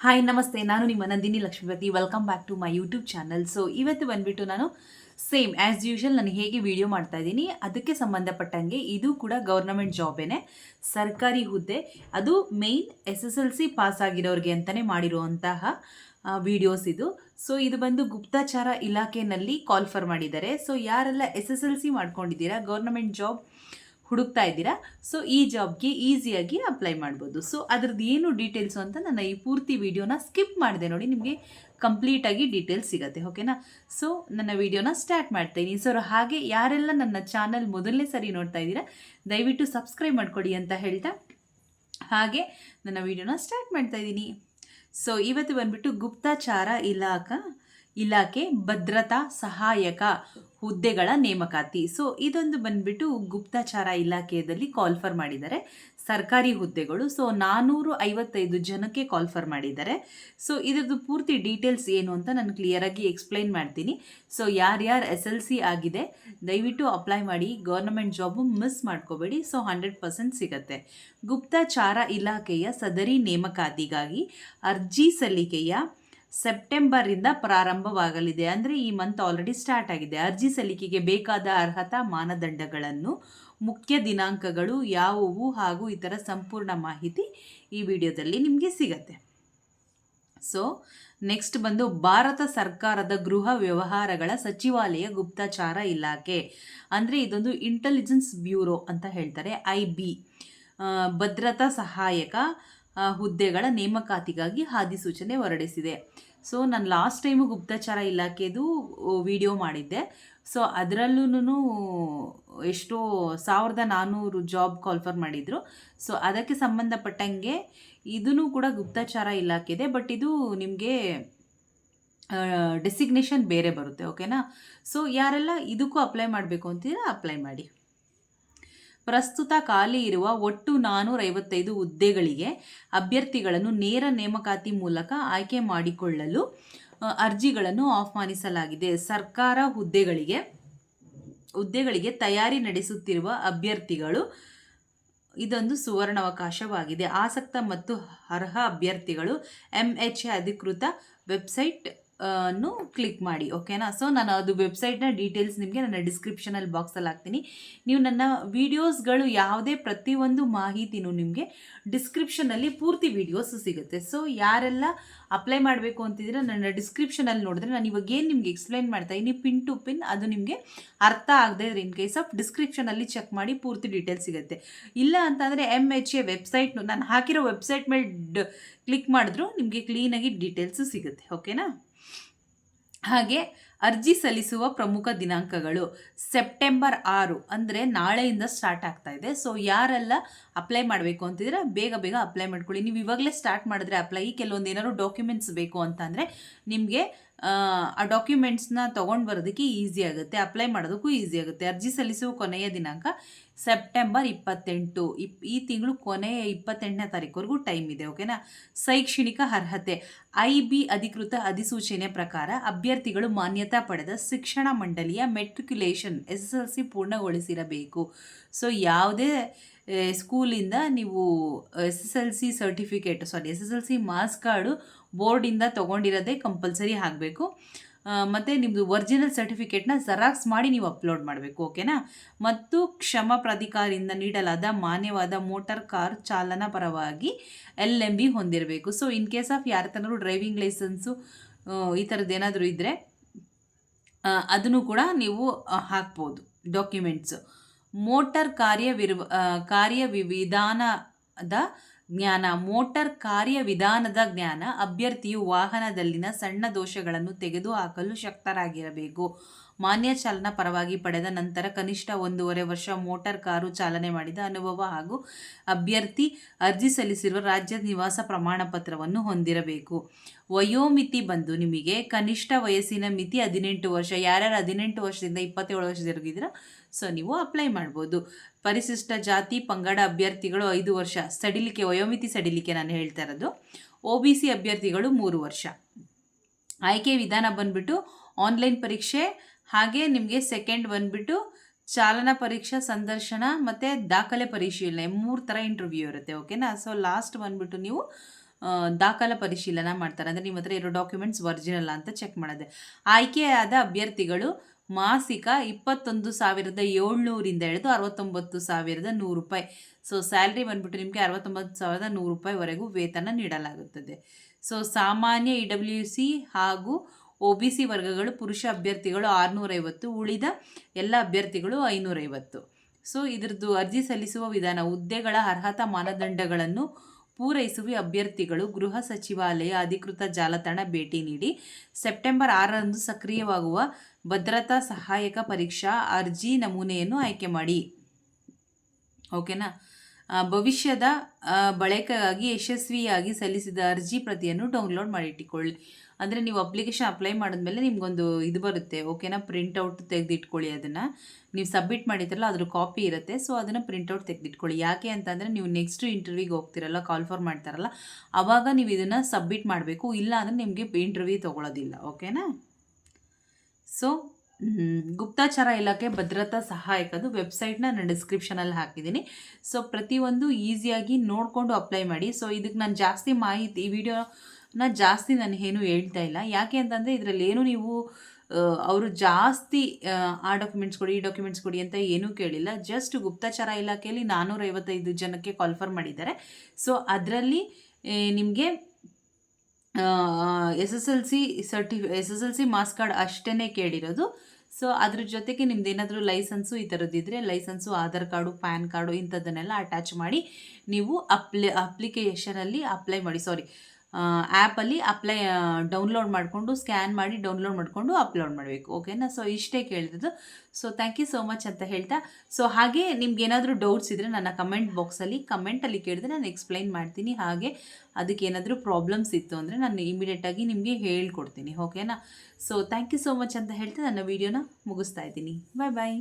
Hi ನಮಸ್ತೆ. ನಾನು ನಿಮ್ಮ Nandini Lakshmipathi. Welcome back to my YouTube channel so ಇವತ್ತು ಬಂದ್ಬಿಟ್ಟು ನಾನು ಸೇಮ್ ಆ್ಯಸ್ ಯೂಶುವಲ್ ನಾನು ಹೇಗೆ ವಿಡಿಯೋ ಮಾಡ್ತಾ ಇದ್ದೀನಿ, ಅದಕ್ಕೆ ಸಂಬಂಧಪಟ್ಟಂಗೆ ಇದು ಕೂಡ ಗೌರ್ನಮೆಂಟ್ ಜಾಬೇನೆ ಸರ್ಕಾರಿ ಹುದ್ದೆ. ಅದು main S S L C pass ಆಗಿರೋರಿಗೆ ಅಂತಲೇ ಮಾಡಿರುವಂತಹ ವಿಡಿಯೋಸ್ ಇದು. ಸೊ ಇದು ಬಂದು ಗುಪ್ತಚಾರ ಇಲಾಖೆಯಲ್ಲಿ ಕಾಲ್ಫರ್ ಮಾಡಿದ್ದಾರೆ. ಸೊ ಯಾರೆಲ್ಲ ಎಸ್ ಎಸ್ ಎಲ್ ಸಿ ಮಾಡ್ಕೊಂಡಿದ್ದೀರಾ ಗೌರ್ನಮೆಂಟ್ ಜಾಬ್ ಹುಡುಕ್ತಾ ಇದ್ದೀರಾ? ಸೊ ಈ ಜಾಬ್ಗೆ ಈಸಿಯಾಗಿ ಅಪ್ಲೈ ಮಾಡ್ಬೋದು. ಸೊ ಅದ್ರದ್ದು ಏನು ಡೀಟೇಲ್ಸು ಅಂತ ನನ್ನ ಈ ಪೂರ್ತಿ ವಿಡಿಯೋನ ಸ್ಕಿಪ್ ಮಾಡಿದೆ ನೋಡಿ, ನಿಮಗೆ ಕಂಪ್ಲೀಟಾಗಿ ಡೀಟೇಲ್ಸ್ ಸಿಗುತ್ತೆ ಓಕೆನಾ ಸೊ ನನ್ನ ವಿಡಿಯೋನ ಸ್ಟಾರ್ಟ್ ಮಾಡ್ತೀನಿ. ಸೊ ಹಾಗೆ ಯಾರೆಲ್ಲ ನನ್ನ ಚಾನಲ್ ಮೊದಲನೇ ಸರಿ ನೋಡ್ತಾ ಇದ್ದೀರಾ, ದಯವಿಟ್ಟು ಸಬ್ಸ್ಕ್ರೈಬ್ ಮಾಡಿಕೊಡಿ ಅಂತ ಹೇಳ್ತಾ ಹಾಗೆ ನನ್ನ ವಿಡಿಯೋನ ಸ್ಟಾರ್ಟ್ ಮಾಡ್ತಾ ಇದ್ದೀನಿ. ಸೊ ಇವತ್ತು ಬಂದ್ಬಿಟ್ಟು ಗುಪ್ತಾಚಾರ ಇಲಾಖಾ ಇಲಾಖೆ ಭದ್ರತಾ ಸಹಾಯಕ ಹುದ್ದೆಗಳ ನೇಮಕಾತಿ. ಸೊ ಇದೊಂದು ಬಂದ್ಬಿಟ್ಟು ಗುಪ್ತಚಾರ ಇಲಾಖೆಯಲ್ಲಿ ಕಾಲ್ಫರ್ ಮಾಡಿದ್ದಾರೆ. ಸರ್ಕಾರಿ ಹುದ್ದೆಗಳು ಸೊ ನಾನ್ನೂರು ಐವತ್ತೈದು ಜನಕ್ಕೆ ಕಾಲ್ಫರ್ ಮಾಡಿದ್ದಾರೆ. ಸೊ ಇದ್ರದ್ದು ಪೂರ್ತಿ ಡೀಟೇಲ್ಸ್ ಏನು ಅಂತ ನಾನು ಕ್ಲಿಯರಾಗಿ ಎಕ್ಸ್ಪ್ಲೈನ್ ಮಾಡ್ತೀನಿ. ಸೊ ಯಾರ್ಯಾರು ಎಸ್ ಎಲ್ ಸಿ ಆಗಿದೆ, ದಯವಿಟ್ಟು ಅಪ್ಲೈ ಮಾಡಿ. ಗೌರ್ಮೆಂಟ್ ಜಾಬು ಮಿಸ್ ಮಾಡ್ಕೋಬೇಡಿ. ಸೊ ಹಂಡ್ರೆಡ್ ಪರ್ಸೆಂಟ್ ಸಿಗುತ್ತೆ. ಗುಪ್ತಚಾರ ಇಲಾಖೆಯ ಸದರಿ ನೇಮಕಾತಿಗಾಗಿ ಅರ್ಜಿ ಸಲ್ಲಿಕೆಯ ಸೆಪ್ಟೆಂಬರಿಂದ ಪ್ರಾರಂಭವಾಗಲಿದೆ. ಅಂದರೆ ಈ ಮಂತ್ ಆಲ್ರೆಡಿ ಸ್ಟಾರ್ಟ್ ಆಗಿದೆ. ಅರ್ಜಿ ಸಲ್ಲಿಕೆಗೆ ಬೇಕಾದ ಅರ್ಹತಾ ಮಾನದಂಡಗಳನ್ನು, ಮುಖ್ಯ ದಿನಾಂಕಗಳು ಯಾವುವು ಹಾಗೂ ಇತರ ಸಂಪೂರ್ಣ ಮಾಹಿತಿ ಈ ವಿಡಿಯೋದಲ್ಲಿ ನಿಮಗೆ ಸಿಗತ್ತೆ. ಸೊ ನೆಕ್ಸ್ಟ್ ಬಂದು ಭಾರತ ಸರ್ಕಾರದ ಗೃಹ ವ್ಯವಹಾರಗಳ ಸಚಿವಾಲಯ ಗುಪ್ತಚಾರ ಇಲಾಖೆ. ಅಂದರೆ ಇದೊಂದು ಇಂಟೆಲಿಜೆನ್ಸ್ ಬ್ಯೂರೋ ಅಂತ ಹೇಳ್ತಾರೆ ಐ ಬಿ ಭದ್ರತಾ ಸಹಾಯಕ ಹುದ್ದೆಗಳ ನೇಮಕಾತಿಗಾಗಿ ಹಾದಿಸೂಚನೆ ಹೊರಡಿಸಿದೆ. ಸೊ ನಾನು ಲಾಸ್ಟ್ ಟೈಮು ಗುಪ್ತಚಾರ ಇಲಾಖೆದು ವಿಡಿಯೋ ಮಾಡಿದ್ದೆ. ಸೊ ಅದರಲ್ಲೂ ಎಷ್ಟೋ ಸಾವಿರದ ನಾನ್ನೂರು ಜಾಬ್ ಕಾಲ್ಫರ್ ಮಾಡಿದರು. ಸೊ ಅದಕ್ಕೆ ಸಂಬಂಧಪಟ್ಟಂಗೆ ಇದೂ ಕೂಡ ಗುಪ್ತಚಾರ ಇಲಾಖೆ ಬಟ್ ಇದು ನಿಮಗೆ ಡೆಸಿಗ್ನೇಷನ್ ಬೇರೆ ಬರುತ್ತೆ ಓಕೆನಾ ಸೊ ಯಾರೆಲ್ಲ ಇದಕ್ಕೂ ಅಪ್ಲೈ ಮಾಡಬೇಕು ಅಂತೀರಾ ಅಪ್ಲೈ ಮಾಡಿ. ಪ್ರಸ್ತುತ ಖಾಲಿ ಇರುವ ಒಟ್ಟು ನಾನೂರೈವತ್ತೈದು ಹುದ್ದೆಗಳಿಗೆ ಅಭ್ಯರ್ಥಿಗಳನ್ನು ನೇರ ನೇಮಕಾತಿ ಮೂಲಕ ಆಯ್ಕೆ ಮಾಡಿಕೊಳ್ಳಲು ಅರ್ಜಿಗಳನ್ನು ಆಹ್ವಾನಿಸಲಾಗಿದೆ. ಸರ್ಕಾರ ಹುದ್ದೆಗಳಿಗೆ ಹುದ್ದೆಗಳಿಗೆ ತಯಾರಿ ನಡೆಸುತ್ತಿರುವ ಅಭ್ಯರ್ಥಿಗಳು ಇದೊಂದು ಸುವರ್ಣಾವಕಾಶವಾಗಿದೆ. ಆಸಕ್ತ ಮತ್ತು ಅರ್ಹ ಅಭ್ಯರ್ಥಿಗಳು ಎಂ ಎಚ್ ಎ ಅಧಿಕೃತ ವೆಬ್ಸೈಟ್ ಅನ್ನು ಕ್ಲಿಕ್ ಮಾಡಿ ಓಕೆನಾ ಸೊ ನಾನು ಅದು ವೆಬ್ಸೈಟ್ನ ಡೀಟೇಲ್ಸ್ ನಿಮಗೆ ನನ್ನ ಡಿಸ್ಕ್ರಿಪ್ಷನಲ್ಲಿ ಬಾಕ್ಸಲ್ಲಿ ಹಾಕ್ತೀನಿ. ನೀವು ನನ್ನ ವೀಡಿಯೋಸ್ಗಳು ಯಾವುದೇ ಪ್ರತಿಯೊಂದು ಮಾಹಿತಿನೂ ನಿಮಗೆ ಡಿಸ್ಕ್ರಿಪ್ಷನಲ್ಲಿ ಪೂರ್ತಿ ವೀಡಿಯೋಸ್ ಸಿಗುತ್ತೆ. ಸೊ ಯಾರೆಲ್ಲ ಅಪ್ಲೈ ಮಾಡಬೇಕು ಅಂತಿದ್ರೆ ನನ್ನ ಡಿಸ್ಕ್ರಿಪ್ಷನಲ್ಲಿ ನೋಡಿದ್ರೆ ನಾನು ಇವಾಗ ಏನು ನಿಮಗೆ ಎಕ್ಸ್ಪ್ಲೈನ್ ಮಾಡ್ತಾ ಇದ್ದೀನಿ ಪಿನ್ ಟು ಪಿನ್ ಅದು ನಿಮಗೆ ಅರ್ಥ ಆಗದೆ ಇದ್ರೆ ಇನ್ ಕೇಸ್ ಆಫ್ ಡಿಸ್ಕ್ರಿಪ್ಷನಲ್ಲಿ ಚೆಕ್ ಮಾಡಿ ಪೂರ್ತಿ ಡೀಟೇಲ್ಸ್ ಸಿಗುತ್ತೆ. ಇಲ್ಲ ಅಂತಂದರೆ ಎಂ ಎಚ್ ಎ ವೆಬ್ಸೈಟ್ನು ನಾನು ಹಾಕಿರೋ ವೆಬ್ಸೈಟ್ ಮೇಲೆ ಕ್ಲಿಕ್ ಮಾಡಿದ್ರು ನಿಮಗೆ ಕ್ಲೀನಾಗಿ ಡೀಟೇಲ್ಸು ಸಿಗುತ್ತೆ ಓಕೆನಾ ಹಾಗೆ ಅರ್ಜಿ ಸಲ್ಲಿಸುವ ಪ್ರಮುಖ ದಿನಾಂಕಗಳು ಸೆಪ್ಟೆಂಬರ್ ಆರು ಅಂದರೆ ನಾಳೆಯಿಂದ ಸ್ಟಾರ್ಟ್ ಆಗ್ತಾ ಇದೆ. ಸೊ ಯಾರೆಲ್ಲ ಅಪ್ಲೈ ಮಾಡಬೇಕು ಅಂತಿದ್ರೆ ಬೇಗ ಬೇಗ ಅಪ್ಲೈ ಮಾಡ್ಕೊಳ್ಳಿ. ನೀವು ಇವಾಗಲೇ ಸ್ಟಾರ್ಟ್ ಮಾಡಿದ್ರೆ ಅಪ್ಲೈ ಕೆಲವೊಂದು ಏನಾದ್ರು ಡಾಕ್ಯುಮೆಂಟ್ಸ್ ಬೇಕು ಅಂತಂದರೆ ನಿಮಗೆ ಆ ಡಾಕ್ಯುಮೆಂಟ್ಸ್ನ ತೊಗೊಂಡು ಬರೋದಕ್ಕೆ ಈಸಿ ಆಗುತ್ತೆ, ಅಪ್ಲೈ ಮಾಡೋದಕ್ಕೂ ಈಸಿ ಆಗುತ್ತೆ. ಅರ್ಜಿ ಸಲ್ಲಿಸುವ ಕೊನೆಯ ದಿನಾಂಕ ಸೆಪ್ಟೆಂಬರ್ ಇಪ್ಪತ್ತೆಂಟು. ಇಪ್, ಈ ತಿಂಗಳು ಕೊನೆಯ ಇಪ್ಪತ್ತೆಂಟನೇ ತಾರೀಕುವರೆಗೂ ಟೈಮ್ ಇದೆ, ಓಕೆನಾ? ಶೈಕ್ಷಣಿಕ ಅರ್ಹತೆ. ಐ ಬಿ ಅಧಿಕೃತ ಅಧಿಸೂಚನೆ ಪ್ರಕಾರ ಅಭ್ಯರ್ಥಿಗಳು ಮಾನ್ಯತಾ ಪಡೆದ ಶಿಕ್ಷಣ ಮಂಡಳಿಯ matriculation S S L C ಪೂರ್ಣಗೊಳಿಸಿರಬೇಕು. So, ಯಾವುದೇ ಸ್ಕೂಲಿಂದ ನೀವು S S L C certificate, sorry S S L C marks card ಬೋರ್ಡಿಂದ ತೊಗೊಂಡಿರೋದೇ ಕಂಪಲ್ಸರಿ ಆಗಬೇಕು ಮತ್ತು ನಿಮ್ಮದು ಒರಿಜಿನಲ್ ಸರ್ಟಿಫಿಕೇಟ್ನ ಜೆರಾಕ್ಸ್ ಮಾಡಿ ನೀವು ಅಪ್ಲೋಡ್ ಮಾಡಬೇಕು, ಓಕೆನಾ? ಮತ್ತು ಕ್ಷಮ ಪ್ರಾಧಿಕಾರದಿಂದ ನೀಡಲಾದ ಮಾನ್ಯವಾದ ಮೋಟಾರ್ ಕಾರ್ ಚಾಲನಾ ಪರವಾಗಿ ಎಲ್ ಎಂ ಬಿ ಹೊಂದಿರಬೇಕು. ಸೊ ಇನ್ ಕೇಸ್ ಆಫ್ ಯಾರ ತನೂ ಡ್ರೈವಿಂಗ್ ಲೈಸೆನ್ಸು ಈ ಥರದ್ದು ಏನಾದರೂ ಇದ್ದರೆ ಅದನ್ನು ಕೂಡ ನೀವು ಹಾಕ್ಬೋದು ಡಾಕ್ಯುಮೆಂಟ್ಸು ಮೋಟಾರ್ ಕಾರ್ಯ ಕಾರ್ಯವಿಧಾನದ ಜ್ಞಾನ ಮೋಟರ್ ಕಾರ್ಯವಿಧಾನದ ಜ್ಞಾನ ಅಭ್ಯರ್ಥಿಯು ವಾಹನದಲ್ಲಿನ ಸಣ್ಣ ದೋಷಗಳನ್ನು ತೆಗೆದುಹಾಕಲು ಶಕ್ತರಾಗಿರಬೇಕು. ಮಾನ್ಯ ಚಾಲನಾ ಪರವಾಗಿ ಪಡೆದ ನಂತರ ಕನಿಷ್ಠ ಒಂದೂವರೆ ವರ್ಷ ಮೋಟಾರ್ ಕಾರು ಚಾಲನೆ ಮಾಡಿದ ಅನುಭವ ಹಾಗೂ ಅಭ್ಯರ್ಥಿ ಅರ್ಜಿ ಸಲ್ಲಿಸಿರುವ ರಾಜ್ಯ ನಿವಾಸ ಪ್ರಮಾಣ ಪತ್ರವನ್ನು ಹೊಂದಿರಬೇಕು. ವಯೋಮಿತಿ ಬಂದು ನಿಮಗೆ ಕನಿಷ್ಠ ವಯಸ್ಸಿನ ಮಿತಿ ಹದಿನೆಂಟು ವರ್ಷ, ಯಾರ್ಯಾರು ಹದಿನೆಂಟು ವರ್ಷದಿಂದ ಇಪ್ಪತ್ತೇಳು ವರ್ಷದವರೆಗಿದ್ದೀರಾ ಸೊ ನೀವು ಅಪ್ಲೈ ಮಾಡ್ಬೋದು. ಪರಿಶಿಷ್ಟ ಜಾತಿ, ಪಂಗಡ ಅಭ್ಯರ್ಥಿಗಳು ಐದು ವರ್ಷ, ಸಡಿಲಿಕೆ, ವಯೋಮಿತಿ ಸಡಿಲಿಕೆ ನಾನು ಹೇಳ್ತಾ ಇರೋದು. ಒ ಬಿ ಸಿ ಅಭ್ಯರ್ಥಿಗಳು ಮೂರು ವರ್ಷ. ಆಯ್ಕೆ ವಿಧಾನ ಬಂದ್ಬಿಟ್ಟು ಆನ್ಲೈನ್ ಪರೀಕ್ಷೆ ಹಾಗೆ ನಿಮಗೆ ಸೆಕೆಂಡ್ ಬಂದ್ಬಿಟ್ಟು ಚಾಲನಾ ಪರೀಕ್ಷಾ ಸಂದರ್ಶನ ಮತ್ತು ದಾಖಲೆ ಪರಿಶೀಲನೆ ಮೂರು ಥರ ಇಂಟರ್ವ್ಯೂ ಇರುತ್ತೆ ಓಕೆನಾ ಸೊ ಲಾಸ್ಟ್ ಬಂದ್ಬಿಟ್ಟು ನೀವು ದಾಖಲೆ ಪರಿಶೀಲನೆ ಮಾಡ್ತಾರೆ. ಅಂದರೆ ನಿಮ್ಮ ಹತ್ರ ಇರೋ ಡಾಕ್ಯುಮೆಂಟ್ಸ್ ಒರಿಜಿನಲ್ ಅಂತ ಚೆಕ್ ಮಾಡೋದೆ. ಆಯ್ಕೆಯಾದ ಅಭ್ಯರ್ಥಿಗಳು ಮಾಸಿಕ ಇಪ್ಪತ್ತೊಂದು ಸಾವಿರದ ಏಳ್ನೂರಿಂದ ಹಿಡಿದು ಅರವತ್ತೊಂಬತ್ತು ಸಾವಿರದ ನೂರು ರೂಪಾಯಿ. ಸೊ ಸ್ಯಾಲ್ರಿ ಬಂದ್ಬಿಟ್ಟು ನಿಮಗೆ ಅರವತ್ತೊಂಬತ್ತು ಸಾವಿರದ ನೂರು ರೂಪಾಯಿವರೆಗೂ ವೇತನ ನೀಡಲಾಗುತ್ತದೆ. ಸೊ ಸಾಮಾನ್ಯ ಇ ಡಬ್ಲ್ಯೂ ಸಿ ಹಾಗೂ ಒ ಬಿ ಸಿ ವರ್ಗಗಳು, ಪುರುಷ ಅಭ್ಯರ್ಥಿಗಳು ಆರುನೂರೈವತ್ತು, ಉಳಿದ ಎಲ್ಲ ಅಭ್ಯರ್ಥಿಗಳು ಐನೂರೈವತ್ತು. ಸೊ, ಇದರದ್ದು ಅರ್ಜಿ ಸಲ್ಲಿಸುವ ವಿಧಾನ, ಹುದ್ದೆಗಳ ಅರ್ಹತಾ ಮಾನದಂಡಗಳನ್ನು ಪೂರೈಸುವ ಅಭ್ಯರ್ಥಿಗಳು, ಗೃಹ ಸಚಿವಾಲಯ ಅಧಿಕೃತ ಜಾಲತಾಣ ಭೇಟಿ ನೀಡಿ, ಸೆಪ್ಟೆಂಬರ್ ಆರರಂದು ಸಕ್ರಿಯವಾಗುವ ಭದ್ರತಾ ಸಹಾಯಕ ಪರೀಕ್ಷಾ ಅರ್ಜಿ ನಮೂನೆಯನ್ನು ಆಯ್ಕೆ ಮಾಡಿ. ಓಕೆನಾ? ಭವಿಷ್ಯದ ಬಳಕೆಗಾಗಿ ಯಶಸ್ವಿಯಾಗಿ ಸಲ್ಲಿಸಿದ ಅರ್ಜಿ ಪ್ರತಿಯನ್ನು ಡೌನ್ಲೋಡ್ ಮಾಡಿಟ್ಟುಕೊಳ್ಳಿ. ಅಂದರೆ ನೀವು ಅಪ್ಲಿಕೇಶನ್ ಅಪ್ಲೈ ಮಾಡಿದ್ಮೇಲೆ ನಿಮಗೊಂದು ಇದು ಬರುತ್ತೆ ಓಕೆನಾ ಪ್ರಿಂಟೌಟ್ ತೆಗೆದಿಟ್ಕೊಳ್ಳಿ ಅದನ್ನು. ನೀವು ಸಬ್ಮಿಟ್ ಮಾಡಿದ್ರಲ್ಲ ಅದ್ರ ಕಾಪಿ ಇರುತ್ತೆ ಸೊ ಅದನ್ನು ಪ್ರಿಂಟೌಟ್ ತೆಗೆದಿಟ್ಕೊಳ್ಳಿ. ಯಾಕೆ ಅಂತಂದರೆ ನೀವು ನೆಕ್ಸ್ಟ್ ಇಂಟರ್ವ್ಯೂಗೆ ಹೋಗ್ತಿರಲ್ಲ ಕಾಲ್ ಫಾರ್ ಮಾಡ್ತಾರಲ್ಲ ಆವಾಗ ನೀವು ಇದನ್ನು ಸಬ್ಮಿಟ್ ಮಾಡಬೇಕು. ಇಲ್ಲ ಅಂದರೆ ನಿಮಗೆ ಇಂಟರ್ವ್ಯೂ ತೊಗೊಳೋದಿಲ್ಲ ಓಕೆನಾ ಸೊ ಗುಪ್ತಾಚಾರ ಇಲಾಖೆ ಭದ್ರತಾ ಸಹಾಯಕದು ವೆಬ್ಸೈಟ್ನ ನಾನು ಡಿಸ್ಕ್ರಿಪ್ಷನಲ್ಲಿ ಹಾಕಿದ್ದೀನಿ. ಸೊ ಪ್ರತಿಯೊಂದು ಈಸಿಯಾಗಿ ನೋಡಿಕೊಂಡು ಅಪ್ಲೈ ಮಾಡಿ. ಸೊ ಇದಕ್ಕೆ ನಾನು ಜಾಸ್ತಿ ಮಾಹಿತಿ, ಈ ವಿಡಿಯೋನ ಜಾಸ್ತಿ ನಾನು ಏನು ಹೇಳ್ತಾ ಇಲ್ಲ. ಯಾಕೆ ಅಂತಂದರೆ ಇದರಲ್ಲಿ ಏನು ನೀವು ಅವರು ಜಾಸ್ತಿ ಆ, ಡಾಕ್ಯುಮೆಂಟ್ಸ್ ಕೊಡಿ ಈ ಡಾಕ್ಯುಮೆಂಟ್ಸ್ ಕೊಡಿ ಅಂತ ಏನೂ ಕೇಳಿಲ್ಲ. ಜಸ್ಟ್ ಗುಪ್ತಚರ ಇಲಾಖೆಯಲ್ಲಿ ನಾನ್ನೂರೈವತ್ತೈದು ಜನಕ್ಕೆ ಕಾಲ್ಫರ್ ಮಾಡಿದ್ದಾರೆ. ಸೊ ಅದರಲ್ಲಿ ನಿಮಗೆ S S L C ಸರ್ಟಿ S S L C marks card ಅಷ್ಟೇ ಕೇಳಿರೋದು. ಸೊ ಅದ್ರ ಜೊತೆಗೆ ನಿಮ್ದು ಏನಾದರೂ ಲೈಸೆನ್ಸು ಈ ಥರದ್ದಿದ್ರೆ licence Aadhaar card PAN card ಇಂಥದ್ದನ್ನೆಲ್ಲ attach ಮಾಡಿ ನೀವು ಅಪ್ಲಿ ಅಪ್ಲಿಕೇಶನಲ್ಲಿ ಅಪ್ಲೈ ಮಾಡಿ. ಸಾರಿ ಆ್ಯಪಲ್ಲಿ ಅಪ್ಲೈ ಡೌನ್ಲೋಡ್ ಮಾಡಿಕೊಂಡು, ಸ್ಕ್ಯಾನ್ ಮಾಡಿ ಡೌನ್ಲೋಡ್ ಮಾಡಿಕೊಂಡು ಅಪ್ಲೋಡ್ ಮಾಡಬೇಕು, ಓಕೆನಾ? ಸೊ, ಇಷ್ಟೇ ಕೇಳಿದ್ದು so thank you so much ಅಂತ ಹೇಳ್ತಾ. ಸೊ, ಹಾಗೆ ನಿಮ್ಗೆ ಏನಾದರೂ ಡೌಟ್ಸ್ ಇದ್ದರೆ ನನ್ನ ಕಮೆಂಟ್ ಬಾಕ್ಸಲ್ಲಿ ಕಮೆಂಟಲ್ಲಿ ಕೇಳಿದ್ರೆ ನಾನು ಎಕ್ಸ್ಪ್ಲೈನ್ ಮಾಡ್ತೀನಿ. ಹಾಗೆ ಅದಕ್ಕೆ ಏನಾದರೂ ಪ್ರಾಬ್ಲಮ್ಸ್ ಇತ್ತು ಅಂದರೆ ನಾನು ಇಮಿಡಿಯೇಟಾಗಿ ನಿಮಗೆ ಹೇಳ್ಕೊಡ್ತೀನಿ, ಓಕೆನಾ? So thank you so much ಅಂತ ಹೇಳ್ತಾ ನನ್ನ ವೀಡಿಯೋನ ಮುಗಿಸ್ತಾ ಇದ್ದೀನಿ. ಬಾಯ್ ಬಾಯ್